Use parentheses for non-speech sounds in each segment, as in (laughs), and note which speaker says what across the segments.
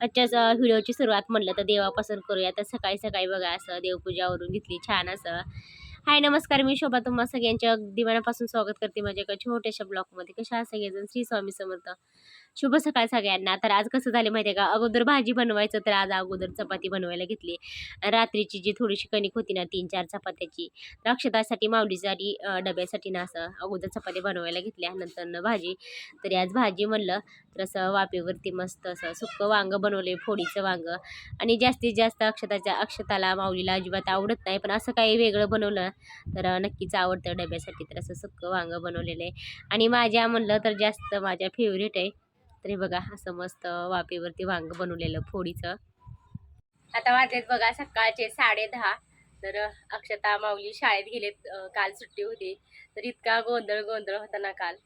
Speaker 1: आजच्याच व्हिडिओची सुरुवात म्हटलं तर देवापासून करूया. तर सकाळी सकाळी बघा असं देवपूजावरून घेतली छान असं. हाय नमस्कार. मी शोभा. तुम्हा सगळ्यांच्या अगदी मनापासून स्वागत करते माझ्या एका छोट्याशा ब्लॉगमध्ये. कशा सगळेजण? श्री स्वामी समर्थ. शुभ सकाळ सगळ्यांना. तर आज कसं झालं माहिती आहे का? अगोदर भाजी बनवायचं तर आज अगोदर चपाती बनवायला घेतली. रात्रीची जी थोडीशी कणिक होती ना तीन चार चपात्याची तर अक्षतासाठी माऊलीसाठी डब्यासाठी ना असं अगोदर चपाती बनवायला घेतल्या नंतर भाजी. तरी आज भाजी म्हणलं तर असं वाफेवरती मस्त असं सुक्कं वांगं बनवले फोडीचं वांगं. आणि जास्तीत जास्त अक्षताच्या अक्षताला माऊलीला अजिबात आवडत नाही. पण असं काही वेगळं बनवलं तर नक्कीच आवडतं डब्यासाठी तर असं सुक्कं वांगं बनवलेलं आहे. आणि माझ्या म्हणलं तर जास्त माझ्या फेवरेट आहे. तरी बघा असं मस्त वाफेवरती वांगं बनवलेलं फोडीचं. आता वाजलेत बघा सकाळचे साडे दहा. तर अक्षता माऊली शाळेत गेलेत काल सुट्टी होती. तर इतका गोंधळ गोंधळ होता ना काल.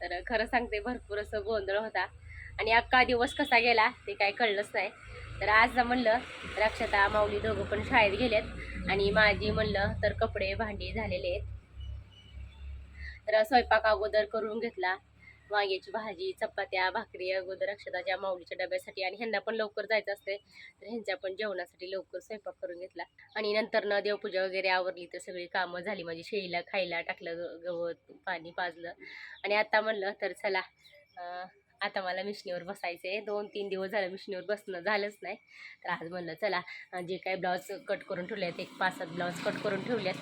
Speaker 1: तर खरं सांगते भरपूर असं गोंधळ होता. आणि अख्खा दिवस कसा गेला ते काही कळलंच नाही. तर आज म्हणलं तर अक्षता माऊली दोघं पण शाळेत गेलेत आणि माझी म्हणलं तर कपडे भांडी झालेले आहेत. तर स्वयंपाक अगोदर करून घेतला. वांग्याची भाजी चपात्या भाकरी अगोदर अक्षताच्या माऊलीच्या डब्यासाठी आणि ह्यांना पण लवकर जायचं असते तर ह्यांच्या पण जेवणासाठी लवकर स्वयंपाक करून घेतला. आणि नंतर न देवपूजा वगैरे आवरली तर सगळी कामं झाली. माझी शेळीला खायला टाकलं गवत पाणी पाजलं. आणि आता म्हणलं तर चला आता मला मिशनीवर बसायचं आहे दोन तीन दिवस झालं मिशनीवर बसणं झालंच नाही. तर आज म्हणलं चला जे काही ब्लाऊज कट करून ठेवले आहेत एक पाच सात ब्लाऊज कट करून ठेवले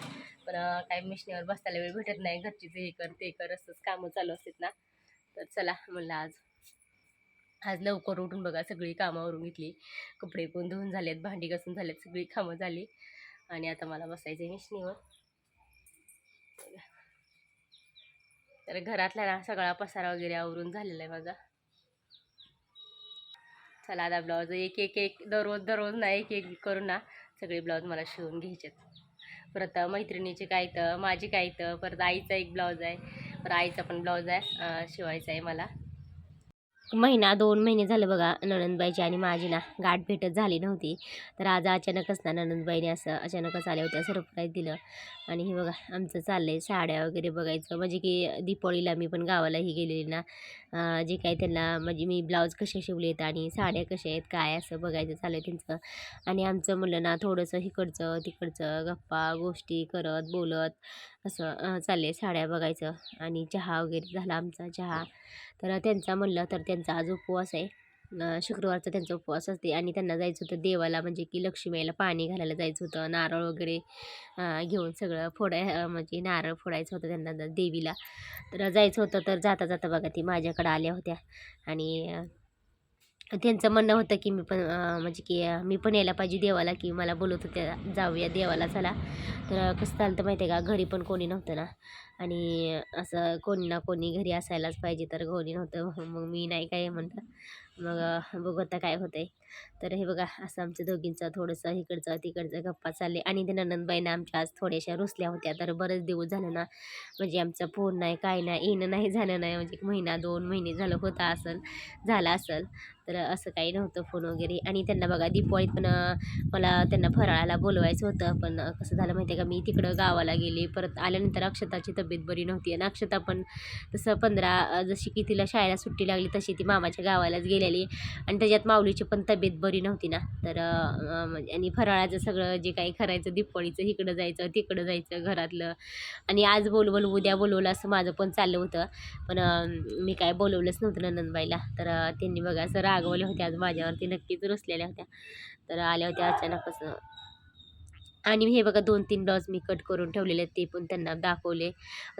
Speaker 1: पण अं, काही मिशनीवर बसायला वेळ भेटत नाही. घरचीच हे कर ते कर असंच कामं चालू असतात ना. तर चला म्हणलं आज आज लवकर उठून बघा सगळी कामावरून घेतली. कपडे पण धुवून झालेत भांडी घासून झालेत सगळी कामं झाली. आणि आता मला बसायचं आहे मिशनीवर तर घरातला ना सगळा पसारा वगैरे आवरून झालेला आहे माझा. चला आता ब्लाऊज एक एक एक दररोज दररोज ना एक एक करून ना. सगळे ब्लाऊज मला शिवून घ्यायचे परत मैत्रिणीचे काय तर माझे काय तर परत आईचा एक ब्लाऊज आहे. परत आईचा पण ब्लाऊज आहे शिवायचा आहे मला. महिना दोन महिने झाले बघा नणंदबाईची आणि माझी ना गाठ भेटत झाली नव्हती. तर आज अचानकच ना नणंदबाईने असं अचानकच आल्या होत्या सरप्राईज दिलं. आणि हे बघा आमचं चाललं आहे साड्या वगैरे बघायचं. म्हणजे की दीपावळीला मी पण गावालाही गेलेली ना. जे काही त्यांना म्हणजे मी ब्लाऊज कसे शिवलेत आणि साड्या कशा आहेत काय असं बघायचं चाललं आहे त्यांचं. आणि आमचं म्हणलं ना थोडंसं इकडचं तिकडचं गप्पा गोष्टी करत बोलत. असं चालले साड्या बघायचं आणि चहा वगैरे झाला आमचा चहा. तर त्यांचा म्हणलं तर त्यांचा आज उपवास आहे. शुक्रवारचा त्यांचा उपवास असते आणि त्यांना जायचं होतं देवाला म्हणजे की लक्ष्मीला पाणी घालायला जायचं होतं नारळ वगैरे घेऊन सगळं फोडाय म्हणजे नारळ फोडायचं होतं त्यांना देवीला. तर जायचं होतं तर जाता जाता बघा ती माझ्याकडं आल्या होत्या आणि त्यांचं म्हणणं होतं की मी पण म्हणजे की मी पण यायला पाहिजे देवाला की मला बोलत होत्या जाऊया देवाला चला. तर कसं चालतं माहिती आहे का घरी पण कोणी नव्हतं ना. आणि असं कोणी ना कोणी घरी असायलाच पाहिजे तर कोणी नव्हतं. (laughs) मग मी नाही काय म्हणतं. मग बघू आता काय होतंय. तर हे बघा असं आमच्या दोघींचं थोडंसं इकडचं तिकडचं गप्पा चालले. आणि ते नंदबाईनं आमच्या आज थोड्याशा रुसल्या होत्या तर बरेच दिवस झालं ना म्हणजे आमचा फोन नाही काय नाही येणं नाही झालं नाही. म्हणजे एक महिना दोन महिने झालं होता असेल झालं असेल. तर असं काही नव्हतं फोन वगैरे. आणि त्यांना बघा दीपवाळीत पण मला त्यांना फराळाला बोलवायचं होतं. पण कसं झालं माहिती आहे का? मी तिकडं गावाला गेले. परत आल्यानंतर अक्षताची तब्येत बरी नव्हती. आणि अक्षता पण तसं पंधरा जशी की तिला शाळेला सुट्टी लागली तशी ती मामाच्या गावालाच गेलेली. आणि त्याच्यात माऊलीची पण तब्येत बरी नव्हती ना. तर म्हणजे आणि फराळाचं सगळं जे काही करायचं दीपवाळीचं इकडं जायचं तिकडं जायचं घरातलं. आणि आज बोलवल उद्या बोलवलं असं माझं पण चाललं होतं. पण मी काय बोलवलंच नव्हतं ननंदबाईला तर त्यांनी बघा असं रागवल्या होत्या. आज माझ्यावरती नक्कीच रुसलेल्या होत्या. तर आल्या होत्या अचानक असं. आणि हे बघा दोन तीन ब्लाऊज मी कट करून ठेवलेले आहेत ते पण त्यांना दाखवले.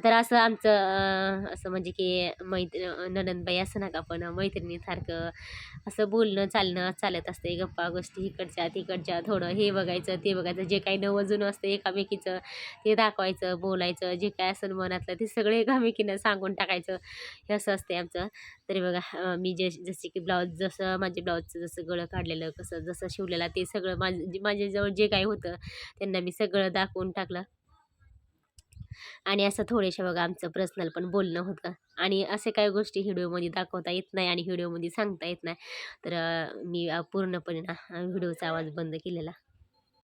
Speaker 1: तर असं आमचं असं म्हणजे की मैत्र ननंदबाई असं नका पण मैत्रिणीसारखं असं बोलणं चालणं चालत असते. गप्पा गोष्टी इकडच्या तिकडच्या थोडं हे बघायचं ते बघायचं जे काही नवं जुनं असतं एकामेकीचं ते दाखवायचं बोलायचं जे काय असेल मनातलं ते सगळे एकामेकीनं सांगून टाकायचं. हे असं असते आमचं. तरी बघा मी जे जसे की ब्लाऊज जसं माझे ब्लाऊजचं जसं गळं काढलेलं कसं जसं शिवलेलं ते सगळं माझं माझ्याजवळ जे काही होतं त्यांना मी सगळं दाखवून टाकलं. आणि असं थोडेशा बघा आमचं पर्सनल पण बोलणं होतं. आणि असे काही गोष्टी व्हिडिओमध्ये दाखवता येत नाही आणि व्हिडिओमध्ये सांगता येत नाही. तर मी पूर्णपणे ना व्हिडिओचा आवाज बंद केलेला.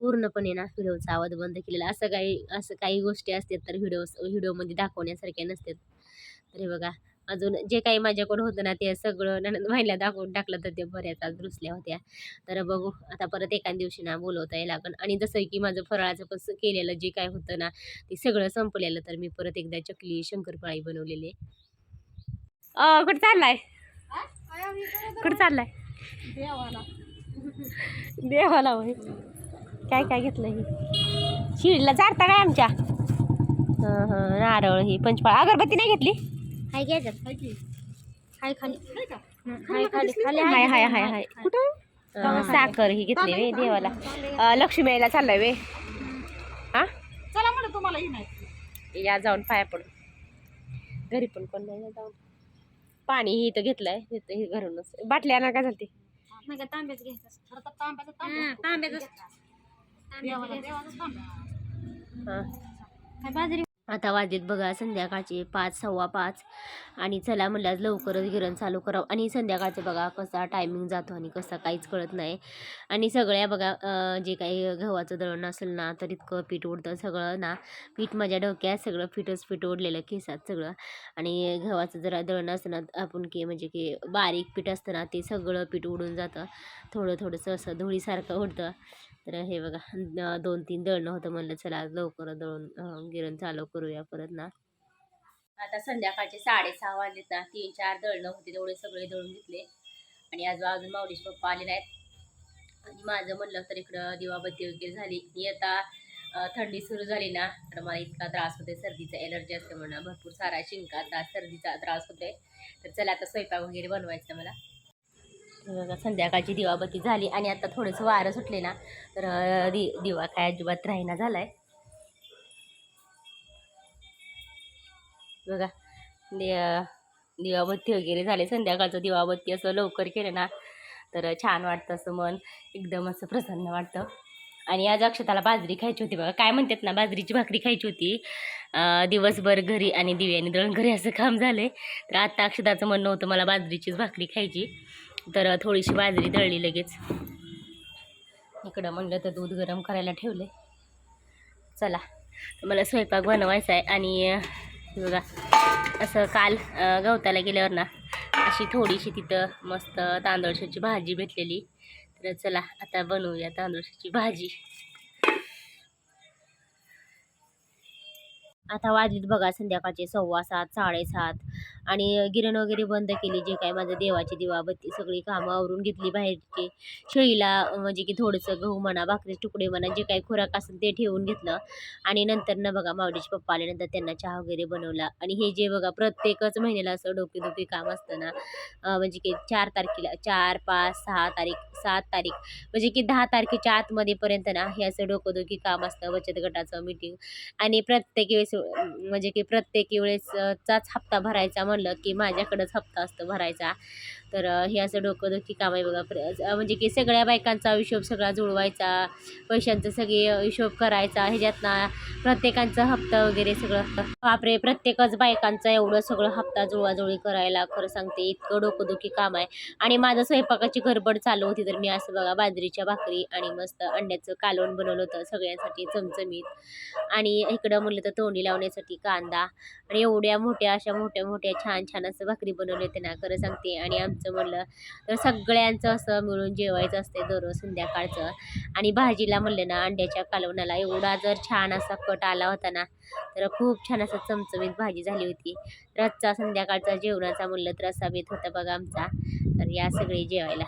Speaker 1: पूर्णपणे ना व्हिडिओचा आवाज बंद केलेला. असं काही असं काही गोष्टी असतात तर व्हिडिओ व्हिडिओमध्ये दाखवण्यासारख्या नसतात. तर हे बघा अजून जे काही माझ्याकडून होतं ना ते सगळं ननंद महिला दाखवून टाकलं तर ते बऱ्याच आज रुसल्या होत्या. तर बघू आता परत एका दिवशी ना बोलवता येईल लागन. आणि जसं की माझं फराळाचं कसं केलेलं जे काय होतं ना ते सगळं संपलेलं. तर मी परत एकदा चकली शंकरपाळी बनवलेली. कुठं चाललाय? कुठं चाललाय? देवाला. होय. काय काय घेतलं हे? शिडीला चारता काय आमच्या? हं हं नारळ ही पंचपाळ अगरबत्ती नाही घेतली?
Speaker 2: हाय घ्यायच्यात हाय खाली. हाय खाली खाली.
Speaker 1: हाय हाय हाय हाय. अं, साखर ही घेतली वे देवाला. अं, लक्ष्मी यायला चाललाय वे. हा
Speaker 2: चला म्हणलं तुम्हाला ही नाही
Speaker 1: या जाऊन पाया पडून घरी पण कोण नाही ना जाऊन. पाणी ही इथं घेतलंय. इथं हे घरूनच. बाटली आणा काय झाली
Speaker 2: नाही का तांब्याच घ्यायचं खरं तर तांब्याचं तांब्याचं तांब्याचं
Speaker 1: हा.
Speaker 2: काय बाजरी
Speaker 1: आता वाजलेत बघा संध्याकाळचे पाच सव्वा पाच. आणि चला म्हणलं आज लवकरच गिरण चालू करावं. आणि संध्याकाळचं बघा कसा टायमिंग जातो आणि कसा काहीच कळत नाही. आणि सगळ्या बघा जे काही गव्हाचं दळण असेल ना तर इतकं पीठ उडतं सगळं ना. पीठ माझ्या डोक्यात सगळं पीठच पीठ उडलेलं केसात सगळं. आणि गव्हाचं जरा दळण असतं ना आपण की म्हणजे की बारीक पीठ असतं ना ते सगळं पीठ उडून जातं. थोडं थोडंसं असं धुळीसारखं उडतं. तर हे बघा दोन तीन दळणं होतं म्हणलं चला आज लवकर दळून गिरण चालू करूया परत ना. आता संध्याकाळचे साडेसहा वाजलेत ना. तीन चार दळणं होते तेवढे सगळे दळून घेतले. आणि आजोबा अजून माऊलीश पप्पा आले नाहीत आणि माझं म्हणलं तर इकडं दिवाबत्ती वगैरे झाली. मी आता थंडी सुरू झाली ना तर मला इतका त्रास होतोय सर्दीचा एलर्जी असते म्हणा भरपूर सारा शिंकाचा सर्दीचा त्रास होतोय. तर चला आता स्वयंपाक वगैरे बनवायचा मला. बघा संध्याकाळची दिवाबत्ती झाली. आणि आता थोडंसं वारं सुटले ना तर दि दिवा काय अजिबात राहीना आहे बघा. दि दिवाबत्ती वगैरे झाले. संध्याकाळचं दिवाबत्ती असं लवकर केलं ना तर छान वाटतं असं मन. एकदम असं प्रसन्न वाटतं. आणि आज अक्षताला बाजरी खायची होती बघा. काय म्हणतात ना बाजरीची भाकरी खायची होती. दिवसभर घरी आणि दिव्याने दळण घरी असं काम झालं तर आत्ता अक्षताचं म्हणणं होतं मला बाजरीचीच भाकरी खायची. तर थोडीशी बाजरी दळली लगेच. इकडं म्हणलं तर दूध गरम करायला ठेवले चला. तर मला स्वयंपाक बनवायचा आहे आणि हे बघा असं काल गवताला गेल्यावर ना अशी थोडीशी तिथं मस्त तांदळशाची भाजी भेटलेली. तर चला आता बनवूया तांदळशाची भाजी. आता वाजलीत बघा संध्याकाळचे सव्वा सात साडेसात. आणि गिरण वगैरे बंद केली जे काय माझं देवाची दिवाबत्ती सगळी कामं आवरून घेतली बाहेरची. शेळीला म्हणजे की थोडंसं गहू म्हणा भाकरीचे तुकडे म्हणा जे काही खुराक असेल ते ठेवून घेतलं. आणि नंतर ना बघा मावडीचे पप्पा आल्यानंतर त्यांना चहा वगैरे बनवला. आणि हे जे बघा प्रत्येकच महिन्याला असं डोकेदुखी काम असतं ना म्हणजे की चार तारखेला चार पाच सहा तारीख सात तारीख म्हणजे की दहा तारखेच्या आतमध्येपर्यंत ना हे असं डोकंदुखी काम असतं बचत गटाचं मीटिंग आणि प्रत्येक वेळेस म्हणजे की प्रत्येक वेळेस चाच हप्ता भरायचा म्हणलं की माझ्याकडंच हप्ता असतो भरायचा. तर हे असं डोकंदुखी काम आहे बघा. म्हणजे की सगळ्या बायकांचा हिशोब सगळा जुळवायचा. पैशांचा सगळे हिशोब करायचा. ह्याच्यातनं प्रत्येकांचा हप्ता वगैरे सगळं. बापरे प्रत्येकच बायकांचा एवढं सगळं हप्ता जुळवाजुळी करायला खरं सांगते इतकं डोकंदुखी काम आहे. आणि माझं स्वयंपाकाची गडबड चालू होती तर मी असं बघा बाजरीच्या भाकरी आणि मस्त अंड्याचं कालवण बनवलं होतं सगळ्यांसाठी चमचमीत. आणि इकडं म्हणलं तर तोंडी लावण्यासाठी कांदा. आणि एवढ्या मोठ्या अशा मोठ्या मोठ्या छान छान असं भाकरी बनवले होते ना खरं सांगते. आणि आमचं म्हणलं तर सगळ्यांचं असं मिळून जेवायचं असते दररोज संध्याकाळचं. आणि भाजीला म्हणलं ना अंड्याच्या कालवणाला एवढा जर छान असा कट आला होता ना तर खूप छान असं चमचमीत भाजी झाली होती. रसचा संध्याकाळचा जेवणाचा म्हणलं तर असा बेत होता बघा आमचा. तर या सगळे जेवायला.